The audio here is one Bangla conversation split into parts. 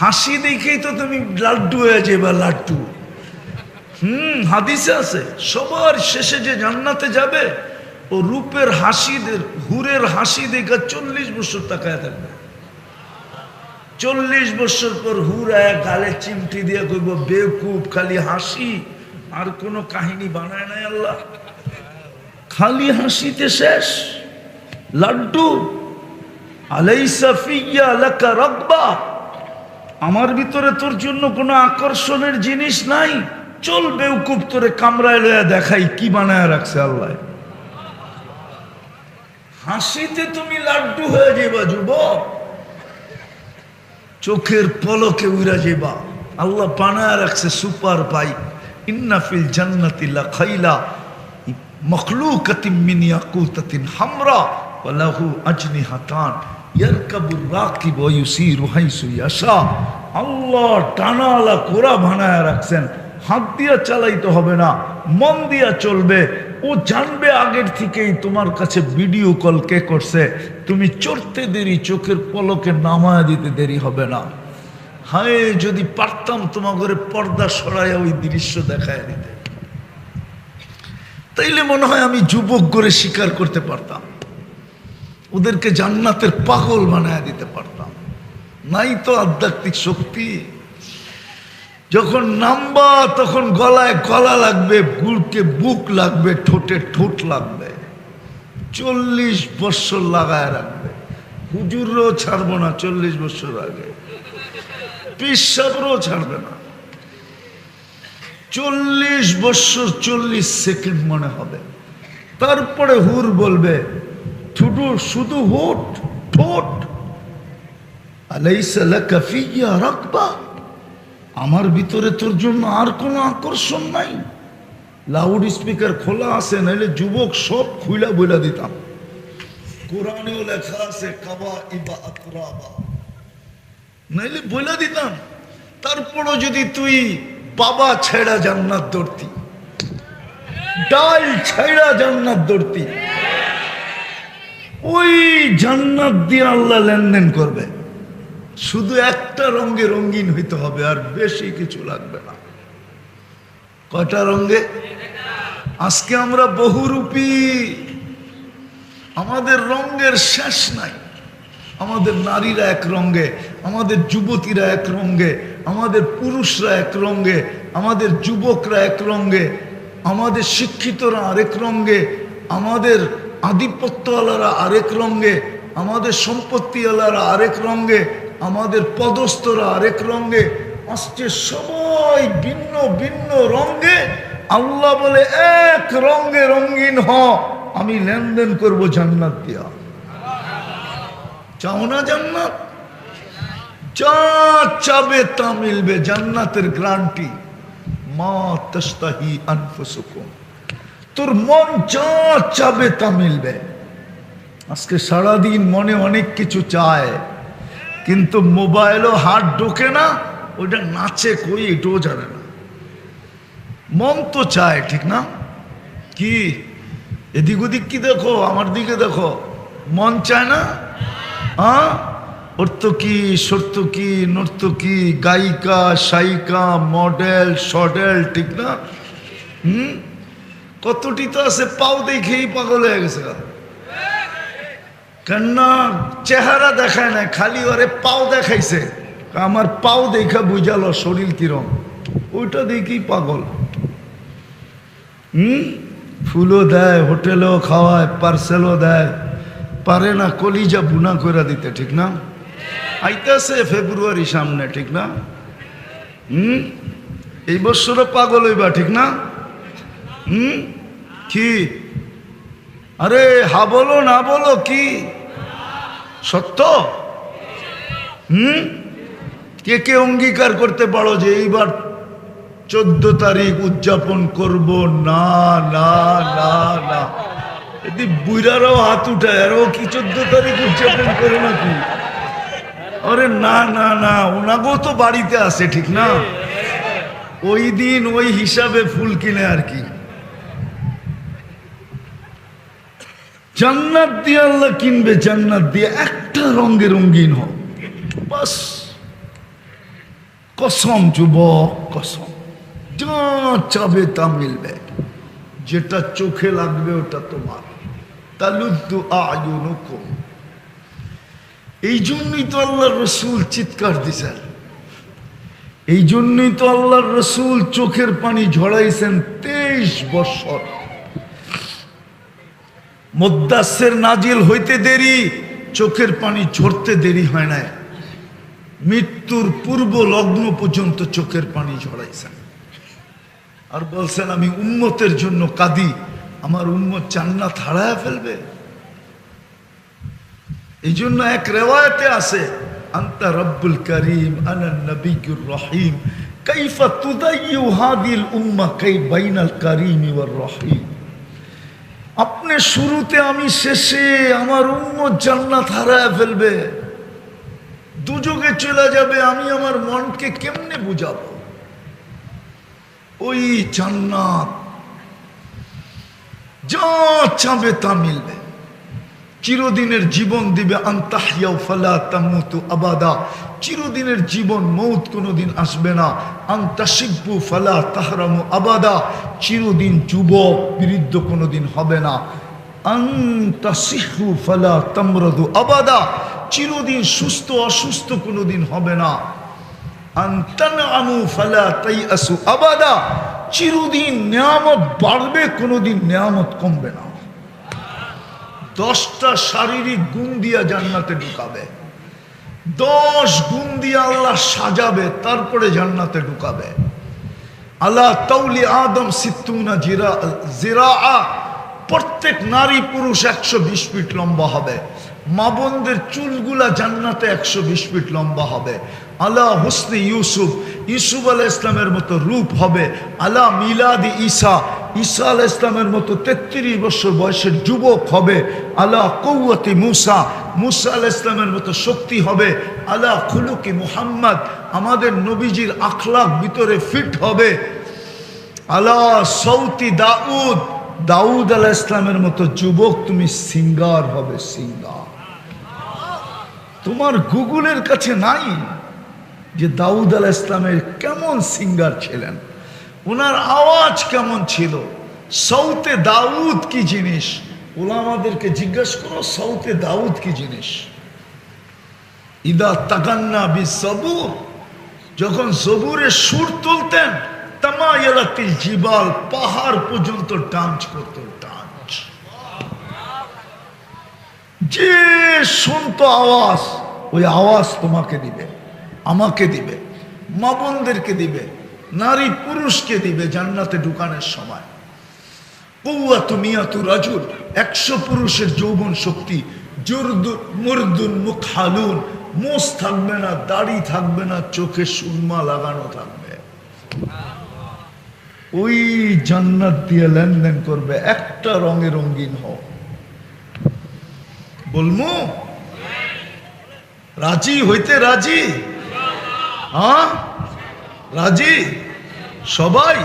হাসি দেখেই তো তুমি লাড্ডু হয়ে যাবে লাড্ডু। হুম, হাদিসে আছে, সবার শেষে যে জান্নাতে যাবে, ও রূপের হাসিদের হুরের হাসি দেখা চল্লিশ বছর তাকায় থাকবে। চল্লিশ বছর পর হুর এক গালে চিমটি দিয়ে কইব, বেকুব, খালি হাসি, আর কোনো কাহিনী বানায় নাই আল্লাহ। খালি হাসিতে শেষ। লাড্ডু, আলাইসা ফিয়া লাকা রব্বা। আমার ভিতরে তোর জন্য কোনো আকর্ষণের জিনিস নাই। চল বেউকুব তোরে কামরায় লইয়া দেখাই কি বানায় রাখছে আল্লাহ। হাসিতে তুমি লাড্ডু হয়ে যাবা যুবক। চোখের পলকে উড়া যাবা আল্লাহ বানায় রাখছে সুপার বাইক ইন্নাফিল জান্নাতিল্লা খাইলা মখলুকাতিন মিন ইয়াকুতাতিন হামরা ওয়ালাহু আজনিহাতান। ইয়ারকাবুর রাকিব আল্লাহ টানালা কোরা বানায় রাখছেন। হাত দিয়া চালাইতে হবে না, মন দিয়া চলবে। ও জানবে আগের থেকেই তোমার কাছে ভিডিও কল কে করছে। তুমি চড়তে দেরি, চোখের পলকে নামায় দিতে দেরি হবে না। হায়, যদি পারতাম তোমার ঘরে পর্দা সরাইয়া ওই দৃশ্য দেখায় দিতে। তাইলে মনে হয় আমি যুবক করে স্বীকার করতে পারতাম। ওদেরকে জান্নাতের পাগল বানায় দিতে পারতাম। নাই তো আধ্যাত্মিক শক্তি। যখন নামবা, তখন গলায় গলা লাগবে বুকে বুক লাগবে, ঠোঁটে ঠোঁট লাগবে। চল্লিশ বৎসর লাগায় রাখবে। হুজুরও ছাড়বো না চল্লিশ বছর আগে। পিসাবরও ছাড়বে না। চল্লিশ বৎসর, চল্লিশ সেকেন্ড মনে হবে। তারপরে হুর বলবে ঠুটু শুধু হুট ঠোঁট। রাখবা আমার ভিতরে তোর জন্য আর কোনো আকর্ষণ নাই। লাউড স্পিকার খোলা আছে, নাইলে যুবক সব খুইলা বইলা দিতাম। কোরআনেও লেখা আছে, কাবা ইবা আতরাবা নাইলে বইলা দিতাম। তারপরও যদি তুই বাবা ছেড়া জান্নাত ধরতি, ডাল ছেড়া জান্নাত ধরতি ওই জান্নাত দিয়ে আল্লাহ লেনদেন করবে। শুধু একটা রঙে রঙিন হইতে হবে, আর বেশি কিছু লাগবে না। কয়টা রঙে? আজকে আমরা বহুরূপী। আমাদের রঙের শেষ নাই। আমাদের নারীরা এক রঙে, আমাদের যুবতীরা এক রঙে, আমাদের পুরুষরা এক রঙে, আমাদের যুবকরা এক রঙে, আমাদের শিক্ষিতরা আরেক রঙে, আমাদের আধিপত্যওয়ালারা আরেক রঙে, আমাদের সম্পত্তিওয়ালারা আরেক রঙে, আমাদের পদস্থরা আরেক রঙে আসছে সবাই ভিন্ন ভিন্ন রঙে, আল্লাহ বলে এক রঙে রঙিন হ, আমি লেনদেন করব জান্নাত দিয়া। চাও না জান্নাত? যা চাবে তা মিলবে জান্নাতের গ্রান্টি। মা তস্তাহি আনফুসুকুম। তোর মন যা চাবে তা মিলবে। আজকে সারাদিন মনে অনেক কিছু চায়, কিন্তু মোবাইলও হাত ঢোকে না, ওইটা নাচে, কই এটাও জানে না। মন তো চায়, ঠিক না? কি? এদিক ওদিক কি দেখো? আমার দিকে দেখো। মন চায় না? হ্যাঁ? অর্থকি সর্তকি নর্তকি গায়িকা সায়িকা মডেল, সডেল, ঠিক না? হুম? কতটি তো আছে, পাও দেখেই পাগল হয়ে গেছে। কেননা চেহারা দেখায় না, খালি ওরে পাও দেখাইছে। আমার পাও দেখা বুঝালো শরীর কিরম। ওইটা দেখেই পাগল। হুম? ফুলও দেয়, হোটেলেও খাওয়ায়, পার্সেলও দেয়। পারে না কলিজা বুনা করে দিতে, ঠিক না? আইতেছে ফেব্রুয়ারি সামনে, ঠিক না? হুম? এই বছরও পাগল হইবা, ঠিক না? হুম? কি? আরে, হা বলো, না বলো, কি? সত্য? হুম? কে কে অঙ্গীকার করতে পারো যে এইবার চোদ্দ তারিখ উদযাপন করব? না না না না। এদি বুইরারও হাত উঠায় আরও কি চোদ্দ তারিখ উদযাপন করে নাকি? আরে, না না না, ওনাগো তো বাড়িতে আছে, ঠিক না? ওই দিন ওই হিসাবে ফুল কিনে আর কি। জান্নাত দিয়ে আল্লাহ কিনবে, জান্নাত দিয়ে একটা রঙে রঙিন হোক। বাস। কসম যুবক, কসম। যা চাবে তা মিলবে। যেটা চোখে লাগবে ওটা তোমার। তালুদ্দু আয়ুনুকুম। এই জন্যই তো আল্লাহ রসুল চিৎকার দিছেন। এই জন্যই তো আল্লাহর রসুল চোখের পানি ঝড়াইছেন তেইশ বৎসর মদ্দাসের নাজিল হইতে দেরি, চোখের পানি ঝরতে দেরি হয় না মৃত্যুর পূর্ব লগ্ন পর্যন্ত চোখের পানি ঝরাইছেন। আর বলছেন, আমি উন্মতের জন্য কাঁদি, আমার উম্মত জান্নাত হারায় ফেলবে। এই জন্য এক রেওয়ায়তে আছে, আন্তা রব্বুল করিম, আনা নবিয়ুর রহিম, কাইফা তুদাইয়ু হাদিল উম্মা কাই বাইনাল করিম ওয়ার রহিম। আপনি শুরুতে আমি শেষে আমার উম্মত জান্নাত হারায় ফেলবে। দুযোগে চলে যাবে, আমি আমার মনকে কেমনে বুঝাব? ওই জান্নাত যা চাবে তা মিলবে। চিরদিনের জীবন দিবে আন্তাহিয়াও ফালা তামুতু আবাদা। চিরদিনের জীবন, মৌত কোনোদিন আসবে না। আন্তাসিব্বু ফালা তাহরামু আবাদা। চিরদিন যুবক, বৃদ্ধ কোনোদিন হবে না। আন্তাসিহু ফালা তামরদু আবাদা। চিরদিন সুস্থ, অসুস্থ কোনোদিন হবে না। আন্তানামু ফালা তাইয়াসু আবাদা। চিরদিন নিয়ামত বাড়বে, কোনোদিন নিয়ামত কমবে না। দশটা শারীরিক গুণ দিয়া জান্নাতে ঢুকাবে। দশ গুণ দিয়া আল্লাহ সাজাবে, তারপরে জান্নাতে ঢুকাবে। আল্লাহ তাউলি আদম সিত্তুনা জিরা জিরা প্রত্যেক নারী পুরুষ একশো বিশ ফিট লম্বা হবে। মা বোনদের চুলগুলা জান্নাতে একশো বিশ ফিট লম্বা হবে। আলা হুসনি ইউসুফ ইউসুফ আলাহ ইসলামের মতো রূপ হবে। আলা মিলাদি ঈসা ঈসা আলাহ ইসলামের মতো তেত্রিশ বছর বয়সের যুবক হবে। আলা কৌয়তি মুসা মুসা আলাহ ইসলামের মতো শক্তি হবে। আলা খুলুকি মুহাম্মদ, আমাদের নবীজির আখলাক ভিতরে ফিট হবে। আলা সৌতি দাউদ দাউদ আলাহ ইসলামের মতো যুবক, তুমি সিঙ্গার হবে, সিঙ্গার। তোমার গুগলের কাছে নাই যে দাউদ আলাহ ইসলামের কেমন সিঙ্গার ছিলেন? ওনার আওয়াজ কেমন ছিল? সৌতে দাউদ কি জিনিস? ওলামাদেরকে জিজ্ঞেস করো সৌতে দাউদ কি জিনিস? ইদা তাকান্না বি সবুর যখন সবুরে সুর তুলতেন, তামায়ালাতিল জিবাল পাহাড় পর্যন্ত ডান্স করত ডান্স যে শুনতো আওয়াজ, ওই আওয়াজ তোমাকে দিবে, আমাকে দিবে, মা বোনদেরকে দিবে, নারী পুরুষকে দিবে জান্নাতে ঢুকানোর সময়। কৌয়াতু মিয়াতু রাজুল, একশো পুরুষের যৌবন শক্তি জুরদুন মুরদুন মুখ হালুন মোষ থাকবে না, দাড়ি থাকবে না, চোখে সুরমা লাগানো থাকবে। ওই জান্নাত দিয়ে লেনদেন করবে একটা রঙে রঙিন হোক। বলমু? রাজি হইতে রাজি? হ্যাঁ? রাজি? সবাই?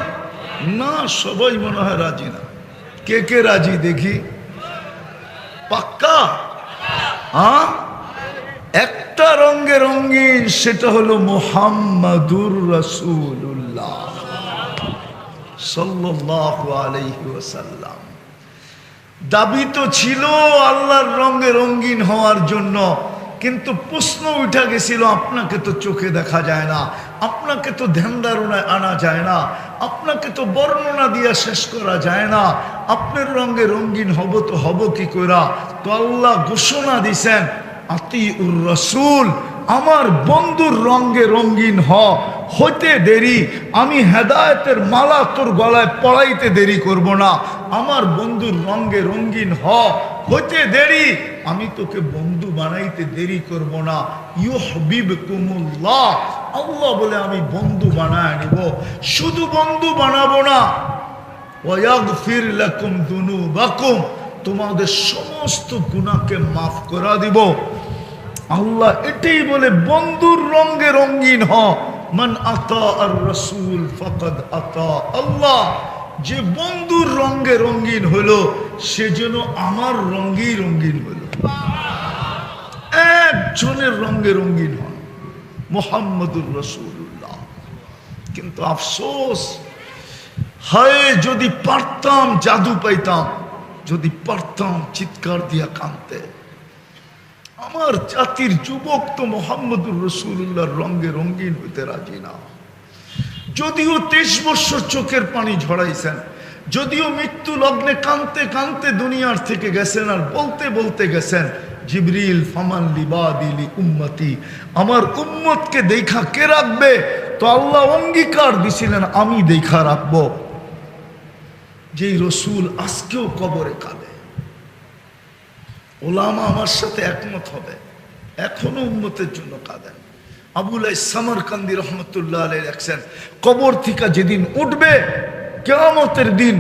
না, সবাই মনে হয় রাজি না। কে কে রাজি দেখি? পাক্কা? হ্যাঁ? একটা রঙে রঙিন, সেটা হলো মোহাম্মদুর রসুল্লাহ সাল্লাল্লাহু আলাইহি ওয়াসাল্লাম। দাবি তো ছিল আল্লাহর রঙে রঙিন হওয়ার জন্য, কিন্তু প্রশ্ন উঠা গেছিল, আপনাকে তো চোখে দেখা যায় না, আপনাকে তো ধ্যান ধারণায় আনা যায় না, আপনাকে তো বর্ণনা দিয়া শেষ করা যায় না, আপনার রঙে রঙিন হব তো হব কি করা তো আল্লাহ ঘোষণা দিছেন আতি উর রসুল আমার বন্ধুর রঙে রঙিন হ, হইতে দেরি। আমি হেদায়তের মালা তোর গলায় পড়াইতে দেরি করব না। আমার বন্ধুর রঙে রঙিন হ, হইতে দেরি। আমি তোকে বন্ধু বানাইতে দেরি করব না। ইউ হবিব কুমুল্লাহ আল্লাহ বলে, আমি বন্ধু বানায় নিব। শুধু বন্ধু বানাবো না। ওয়াগফির লাকুম দুনুবাকুম। তোমাদের সমস্ত গুণাকে মাফ করা দিব। আল্লাহ এটাই বলে, বন্ধুর রঙে রঙিন হ। মান আতা আর রসুল ফকদ আতা। আল্লাহ, যে বন্ধুর রঙে রঙিন হলো, সে যেন আমার রঙেই রঙিন হলো। একজনের রঙে রঙিন হন, মোহাম্মদুর রসুল্লাহ কিন্তু আফসোস, হায়, যদি পারতাম, জাদু পাইতাম, যদি পারতাম, চিৎকার দিয়া কানতে আমার জাতির যুবক তো মোহাম্মদুর রসুল্লাহর রঙ্গে রঙ্গিন হইতে রাজি না। যদিও তেইশ বৎসর চোখের পানি ঝরাইছেন, যদিও মৃত্যু লগ্নে কানতে কানতে দুনিয়ার থেকে গেছেন আর বলতে বলতে গেছেন, জিবরিল ফামান লিবাদিলি উম্মতি, আমার উম্মতকে দেখা কে রাখবে? তো আল্লাহ অঙ্গীকার দিছিলেন, আমি দেখা রাখব। যেই রসুল আজকেও কবরে কাঁদে। ওলামা আমার সাথে একমত হবে। এখনও উন্মতের জন্য কাঁদেন। আবুল সামরকান্দি রহমতুল্লাহ আলাই রাখছেন কবর থেকে যেদিন উঠবে, কেয়ামতের দিন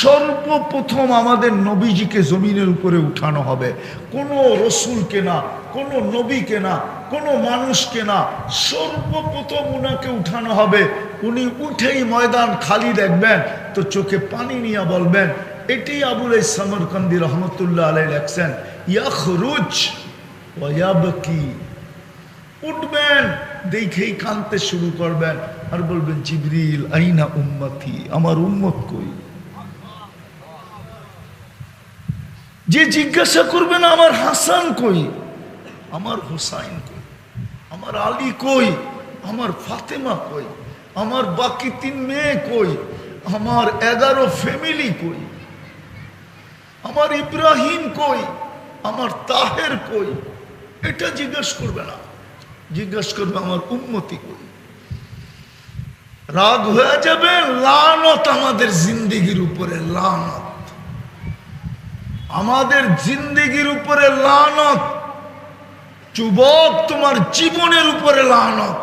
সর্বপ্রথম আমাদের নবীজিকে জমিনের উপরে উঠানো হবে। কোনো রসুলকে না, কোনো নবীকে না, কোনো মানুষকে না, সর্বপ্রথম উনাকে উঠানো হবে। উনি উঠেই ময়দান খালি দেখবেন, তো চোখে পানি নিয়ে বলবেন। এটি আবুল সামরকান্দি রহমতুল্লাহ আলাই লেখছেন ইয়াখরুজ ওয়াবকি উঠবেন, দেখেই কানতে শুরু করবেন। আর বলবেন, জিবরিল, আইনা উম্মতি? আমার উম্মত কই? যে জিজ্ঞাসা করবেন আমার হাসান কই? আমার হুসাইন কই? আমার আলী কই? আমার ফাতেমা কই? আমার বাকি তিন মেয়ে কই? আমার এগারো ফ্যামিলি কই? আমার ইব্রাহিম কই? আমার তাহের কই? এটা জিজ্ঞেস করবে না। জিজ্ঞেস করবে, আমার উন্মতি কই? রাগ হয়ে যাবে, লানত আমাদের জিন্দিগির উপরে, লানত। আমাদের জিন্দিগির উপরে লানত। যুবক তোমার জীবনের উপরে লানত।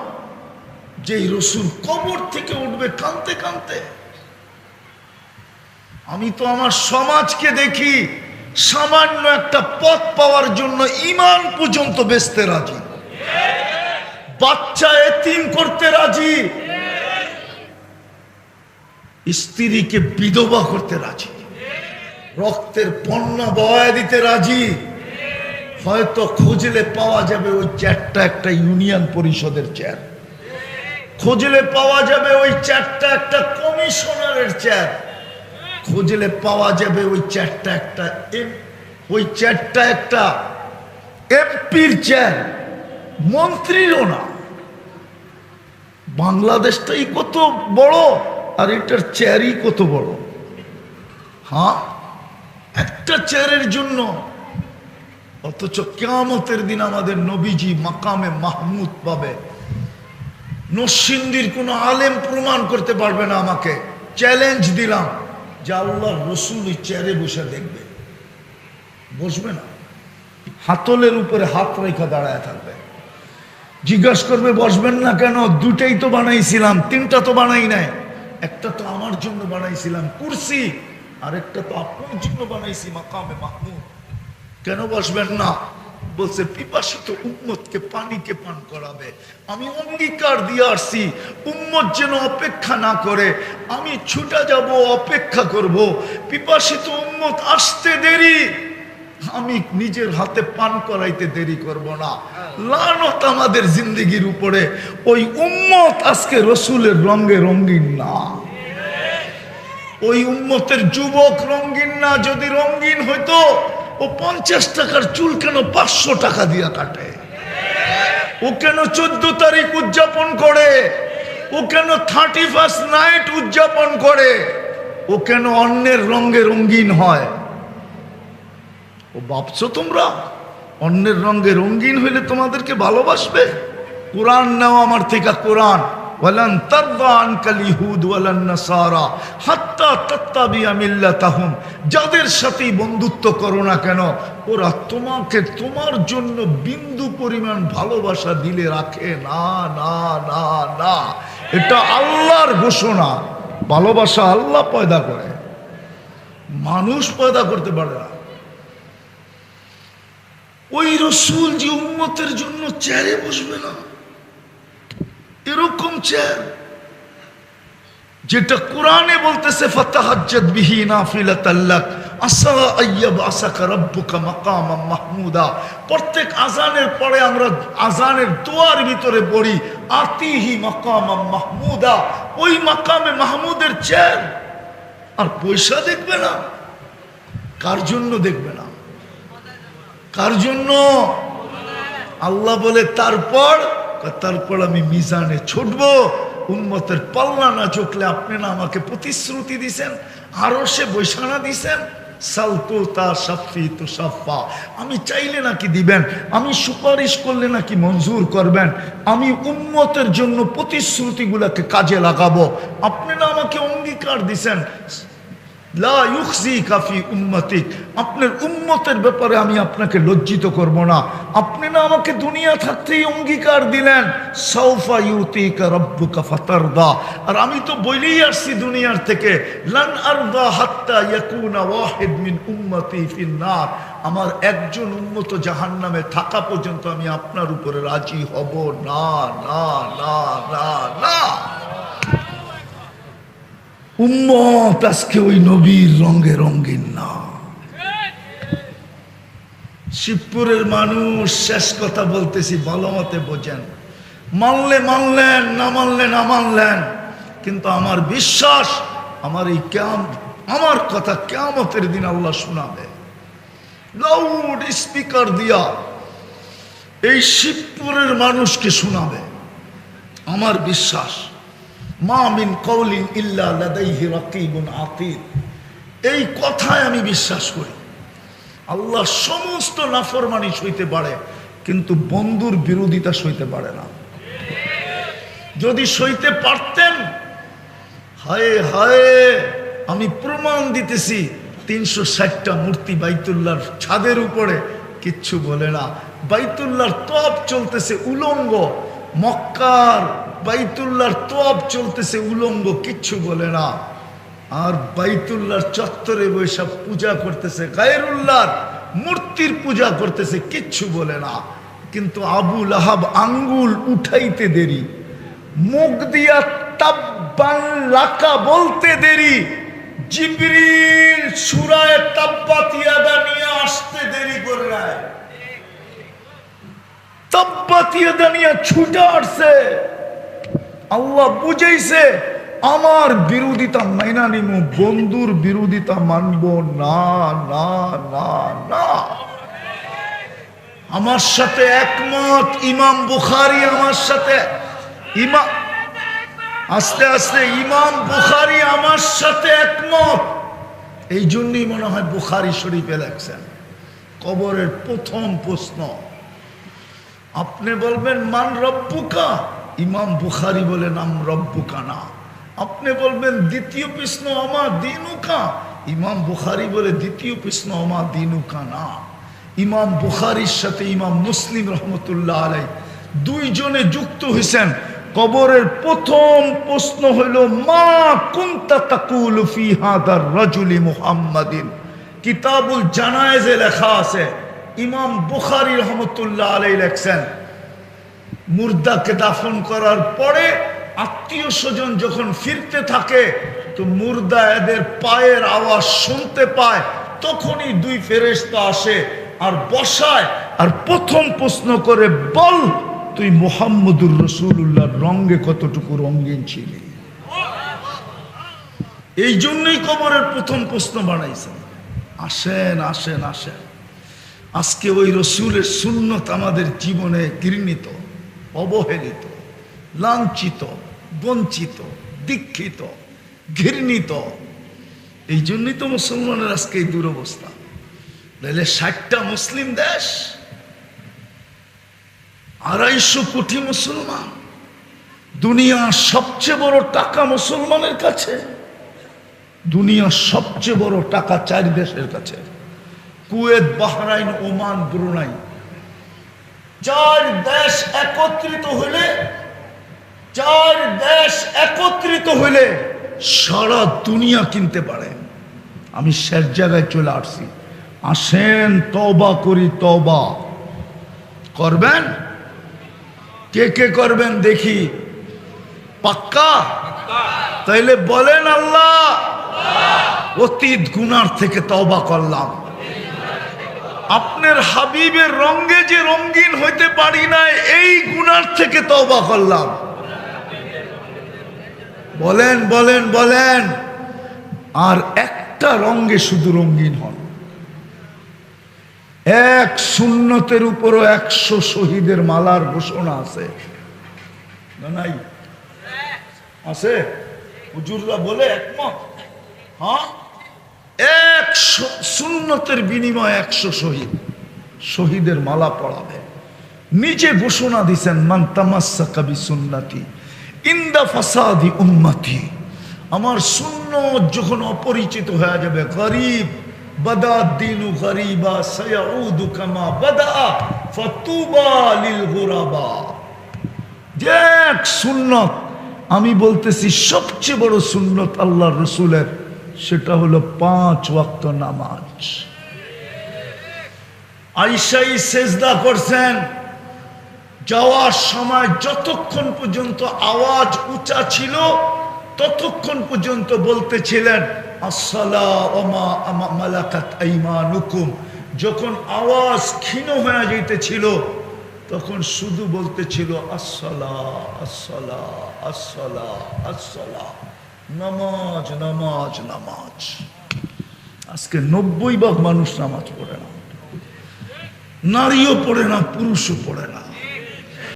যেই রসুল কবর থেকে উঠবে কানতে কানতে। আমি তো আমার সমাজকে দেখি সামান্য একটা পথ পাওয়ার জন্য ইমান পর্যন্ত বেচতে রাজি। বাচ্চা এতিম করতে রাজি। স্ত্রীকে বিধবা করতে রাজি। রক্তের পণ্য বয়া দিতে রাজি। হয়তো খুঁজলে পাওয়া যাবে ওই চেয়ারটা একটা ইউনিয়ন পরিষদের চেয়ার খুঁজলে পাওয়া যাবে ওই চেয়ারটা একটা কমিশনারের চেয়ার খুঁজলে পাওয়া যাবে ওই চেয়ারটা একটা, এম- ওই চেয়ারটা একটা এমপির চেয়ার মন্ত্রীরও না। বাংলাদেশটাই কত বড় আর এটার চেয়ারই কত বড়। হ্যাঁ? একটা চেয়ারের জন্য, অথচ কেয়ামতের দিন আমাদের নবীজি মাকামে মাহমুদ পাবে। নসিন্দির কোনো আলেম প্রমাণ করতে পারবে না আমাকে। চ্যালেঞ্জ দিলাম। যে আল্লাহ রসুল ওই চেয়ারে বসে দেখবে। বসবে না। হাতলের উপরে হাত রেখা দাঁড়ায় থাকবে। জিজ্ঞাসা করবে, বসবেন না কেন? দুটাই তো বানাইছিলাম, তিনটা তো বানাই নাই। একটা তো আমার জন্য বানাইছিলাম, কুরসি আর একটা তো আপনার জন্য বানাইছি, মাকামে মাহমুদ কেন বসবেন না? বলছে পিপাসিত উম্মতকে পানিকে পান করাবে। আমি অঙ্গীকার দিয়ে আসছি, উম্মত যেন অপেক্ষা না করে, আমি ছুটা যাব, অপেক্ষা করব। পিপাসিত উম্মত, আসতে দেরি। আমি নিজের হাতে পান করাইতে দেরি করব না। লানত আমাদের জিন্দগির উপরে। ওই উম্মত আজকে রসুলের রঙে রঙিন না। ওই উম্মতের যুবক রঙিন না, যদি রঙিন হইতো ও পঞ্চাশ টাকার চুল কেন পাঁচশো টাকা দিয়া কাটে? ও কেন চোদ্দ তারিখ উদযাপন করে? ও কেন থার্টি ফার্স্ট নাইট উদযাপন করে? ও কেন অন্যের রঙে রঙিন হয়? ও ভাবছ তোমরা? অন্যের রঙে রঙিন হইলে তোমাদেরকে ভালোবাসবে? কোরআন নাও আমার থেকে কোরআন। ওয়ালান তারদা আনকাল ইহুদ ওয়ালান নাসারা হাত্তা তাত্তাবিয়া মিল্লাতাহুম। যাদের সাথে বন্ধুত্ব করো না কেন, ওরা তোমাকে তোমার জন্য বিন্দু পরিমাণ ভালোবাসা দিলে রাখে। না না না না। এটা আল্লাহর ঘোষণা। ভালোবাসা আল্লাহ পয়দা করে। মানুষ পয়দা করতে পারে না। ওই রসুল যে উন্মতের জন্য চেয়ারে বসবে না। এরকম চেয়ার যেটা কোরআনে বলতেছে মাকামাম মাহমুদা। প্রত্যেক আজানের পরে আমরা আজানের দোয়ার ভিতরে পড়ি, আতিহি মাকাম মাহমুদা। ওই মাকামে মাহমুদের চেন আর পয়সা দেখবে না। কার জন্য দেখবে না? কার জন্য? আল্লাহ বলে, তারপর তারপর আমি মিজানে ছুটবো। উন্মতের পাল্লা না চুকলে আপনি না আমাকে প্রতিশ্রুতি দিছেন আরও সে বৈশানা দিছেন। আমি চাইলে নাকি দিবেন, আমি সুপারিশ করলে নাকি মঞ্জুর করবেন, আমি উন্মতের জন্য প্রতিশ্রুতিগুলোকে কাজে লাগাবো। আপনি না আমাকে অঙ্গীকার দিছেন কাফি উম্মতিক। আপনার উম্মতের ব্যাপারে আমি আপনাকে লজ্জিত করব না। আপনি না আমাকে দুনিয়া থাকতেই অঙ্গীকার দিলেন। সৌফা ইউতিকা রব্বুকা ফাতারদা। আর আমি তো বলেই আসছি দুনিয়ার থেকে। লান আরদা হাত্তা ইয়াকুনা ওয়াহিদ মিন উম্মতি ফিন্নার। আমার একজন উম্মত জাহান্নামে থাকা পর্যন্ত আমি আপনার উপরে রাজি হব। না না না না না। উম্মত, আজকে ওই নবীর রঙে রঙিন না। শিবপুরের মানুষ শেষ কথা বলতেছি, ভালো মতে বোঝেন। মানলে মানলেন, না মানলে না মানলেন, কিন্তু আমার বিশ্বাস, আমার এই ক্যাম, আমার কথা কেমতের দিন আল্লাহ শোনাবে। লাউড স্পিকার দিয়া এই শিবপুরের মানুষকে শোনাবে। আমার বিশ্বাস মা মিন কৌলিন ইল্লা লাদাইহি রাকিবুন আতিদ। এই কথায় আমি বিশ্বাস করি। আল্লাহ সমস্ত নাফরমানি সইতে পারে, কিন্তু বন্ধুর বিরোধিতা সইতে পারে না। যদি সইতে পারতেন, হায় হায়, আমি প্রমাণ দিতেছি, তিনশো ষাটটা মূর্তি বাইতুল্লাহর ছাদের উপরে, কিচ্ছু বলে না। বাইতুল্লাহর তপ চলতেছে উলঙ্গ, মক্কার বাইতুল্লাহর তপ চলতেছে উলঙ্গ, কিচ্ছু বলে না। আর বাইতুল্লাহর চত্বরে বৈশাখ পূজা করতেছে, গায়রুল্লাহর মূর্তির পূজা করতেছে, কিচ্ছু বলে না। কিন্তু আবুল আহাব আঙ্গুল উঠাইতে দেরি, মুখ দিয়া তাব্বান লাকা বলতে দেরি, জিবরিল সুরায় তাব্বাত ইয়াদা নিয়ে আসতে দেরি করে ইয়াদা নিয়ে ছুটে আসছে। আল্লাহ বুঝাইছে, আমার বিরোধিতা মাইনা নিমু, বন্ধুর বিরোধিতা মানব, না না না না। আমার সাথে একমত, ইমাম বুখারি আমার সাথে। ইমাম আস্তে আস্তে, ইমাম বুখারি আমার সাথে একমত। এই জন্যই মনে হয় বুখারি শরীফে লেখছেন, কবরের প্রথম প্রশ্ন। আপনি বলবেন, মান রব্বুকা? ইমাম বুখারি বলে নাম রব্বুকা না। আপনি বলবেন, দ্বিতীয় প্রশ্ন আমার দিনুকা? ইমাম বুখারি বলে, দ্বিতীয় প্রশ্ন আমার দিনুকা না। ইমাম বুখারির সাথে ইমাম মুসলিম রহমতুল্লাহ আলাই দুইজনে যুক্ত হয়েছেন কবরের প্রথম প্রশ্ন হইল, মা কুন্তা তাকুল কিতাবুল জানায়েজে লেখা আছে, ইমাম বুখারি রহমতুল্লাহ আলাই লেখছেন মুর্দাকে দাফন করার পরে আত্মীয় স্বজন যখন ফিরতে থাকে, তো মুর্দা এদের পায়ের আওয়াজ শুনতে পায়, তখনই দুই ফেরেস্তা আসে আর বসায় আর প্রথম প্রশ্ন করে, বল, তুই মোহাম্মদুর রসুল্লাহর রঙ্গে কতটুকু রঙ্গিন ছিলি? এই জন্যই কবরের প্রথম প্রশ্ন বানাইছেন। আসেন আসেন আসেন। আজকে ওই রসুলের সুন্নত আমাদের জীবনে ঘৃণিত। অবহেলিত, লাঞ্ছিত, বঞ্চিত, দীক্ষিত, ঘৃণিত। এই জন্যই তো মুসলমানের আজকে এই দুরবস্থা। নাহলে ষাটটা মুসলিম দেশ, আড়াইশো কোটি মুসলমান, দুনিয়ার সবচেয়ে বড় টাকা মুসলমানের কাছে, দুনিয়ার সবচেয়ে বড় টাকা চার দেশের কাছে। কুয়েত, বাহরাইন, ওমান, ব্রুনাই চার দেশ একত্রিত হলে চার দেশ একত্রিত হলে সারা দুনিয়া কিনতে পারে। আমি শেষ জায়গায় চলে আসছি। আসেন তবা করি তবা করবেন? কে কে করবেন দেখি। পাক্কা? তাইলে বলেন আল্লাহ। অতীত গুনার থেকে তবা করলাম। আপনার হাবিবের রঙ্গে যে রঙ্গিন হইতে পারি না এই গুনার থেকে তওবা করলাম। বলেন বলেন বলেন, আর একটা রঙ্গে শুধু রঙ্গিন হন। এক শূন্যতের উপরও একশো শহীদের মালার ঘোষণা আছে। আছে? হুজুররা বলে একমত? হ্যাঁ? এক শূন্যতের বিনিময়ে একশো শহীদ। শহীদের মালা পড়াবে। নিজে ঘোষণা দিছেন, মান তামাসা কবি সুন্নাতি ইন্দা ফাসাদি উম্মতি। আমার শূন্য যখন অপরিচিত হয়ে যাবে, গরিব, বদা দিনু গরিবা, সয়াউদু কামা বদা, ফতুবা লিল গুরাবা। যে এক সুন্নত, আমি বলতেছি সবচেয়ে বড় সুন্নত আল্লাহ রসুলের। সেটা হলো পাঁচ ওয়াক্ত নামাজ। আইসাই সেজদা করছেন। যাওয়ার সময় যতক্ষণ পর্যন্ত আওয়াজ উঁচা ছিল, ততক্ষণ পর্যন্ত বলতেছিলেন যখন আওয়াজ ক্ষীণ হয়ে যাইতেছিল, তখন শুধু বলতেছিল আসসালা আসসালা আসসালা আসসালা নামাজ নামাজ নামাজ। আজকে নব্বই ভাগ মানুষ নামাজ পড়ে না। নারীও পড়ে না, পুরুষও পড়ে না।